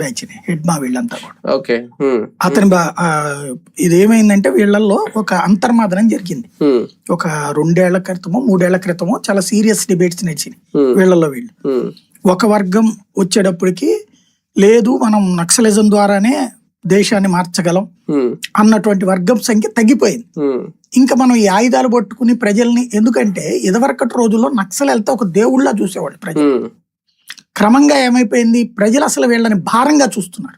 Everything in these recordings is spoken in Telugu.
బ్యాచ్ హెడ్ మా వీళ్ళంతా కూడా. ఓకే అతని బా- ఆ, ఇది ఏమైందంటే వీళ్ళల్లో ఒక అంతర్మాదనం జరిగింది. ఒక రెండేళ్ళ క్రితమో మూడేళ్ళ క్రితమో చాలా సీరియస్ డిబేట్స్ నడిచినాయి. వీళ్ళల్లో వీళ్ళు. ఒక వర్గం వచ్చేటప్పటికి లేదు మనం నక్సలిజం ద్వారానే దేశాన్ని మార్చగలం అన్నటువంటి వర్గం సంఖ్య తగ్గిపోయింది. ఇంకా మనం ఈ ఆయుధాలు పట్టుకుని ప్రజల్ని ఎందుకంటే ఇదివరకటి రోజుల్లో నక్సల్ వెళ్తే ఒక దేవుళ్ళ చూసేవాళ్ళు ప్రజలు. క్రమంగా ఏమైపోయింది? ప్రజలు అసలు వీళ్ళని భారంగా చూస్తున్నారు.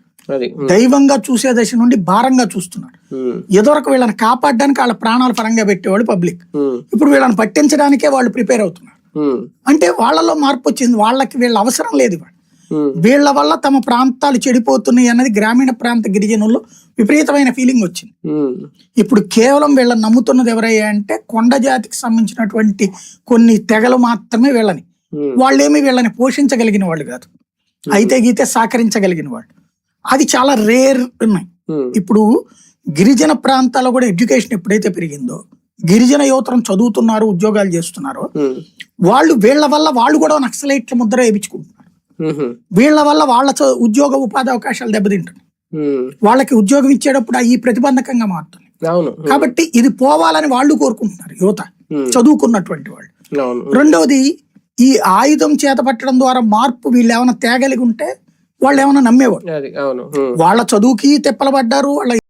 దైవంగా చూసే దశ నుండి భారంగా చూస్తున్నారు. ఉమ్, ఎదురకు వీళ్ళని కాపాడడానికి వాళ్ళ ప్రాణాలు పరంగా పెట్టేవాళ్ళు పబ్లిక్. ఇప్పుడు వీళ్ళని పట్టించడానికే వాళ్ళు ప్రిపేర్ అవుతున్నారు. అంటే వాళ్ళలో మార్పు వచ్చింది. వాళ్ళకి వీళ్ళ అవసరం లేదు వీళ్ళ వల్ల తమ ప్రాంతాలు చెడిపోతున్నాయి అన్నది గ్రామీణ ప్రాంత గిరిజనుల్లో విపరీతమైన ఫీలింగ్ వచ్చింది. ఇప్పుడు కేవలం వీళ్ళని నమ్ముతున్నది ఎవరయ్యా అంటే కొండ జాతికి సంబంధించినటువంటి కొన్ని తెగలు మాత్రమే వీళ్ళని. వాళ్ళేమి వీళ్ళని పోషించగలిగిన వాళ్ళు కాదు. అయితే గీతే సహకరించగలిగిన వాళ్ళు. అది చాలా రేర్ ఉన్నాయి. ఇప్పుడు గిరిజన ప్రాంతాల్లో కూడా ఎడ్యుకేషన్ ఎప్పుడైతే పెరిగిందో గిరిజన యువతరం చదువుతున్నారు ఉద్యోగాలు చేస్తున్నారో వాళ్ళు వీళ్ళ వల్ల వాళ్ళు కూడా నక్సలైట్ల ముద్ర వేయించుకుంటున్నారు వీళ్ళ వల్ల వాళ్ళ ఉద్యోగ ఉపాధి అవకాశాలు దెబ్బతింటున్నాయి. వాళ్ళకి ఉద్యోగం ఇచ్చేటప్పుడు ఈ ప్రతిబంధకంగా మారుతుంది కాబట్టి ఇది పోవాలని వాళ్ళు కోరుకుంటున్నారు యువత. చదువుకున్నటువంటి వాళ్ళు. రెండవది ఈ ఆయుధం చేత పట్టడం ద్వారా మార్పు వీళ్ళు ఏమైనా తేగలిగి ఉంటే వాళ్ళు ఏమైనా నమ్మేవాళ్ళు వాళ్ళ చదువుకి తెప్పలు పడ్డారు వాళ్ళ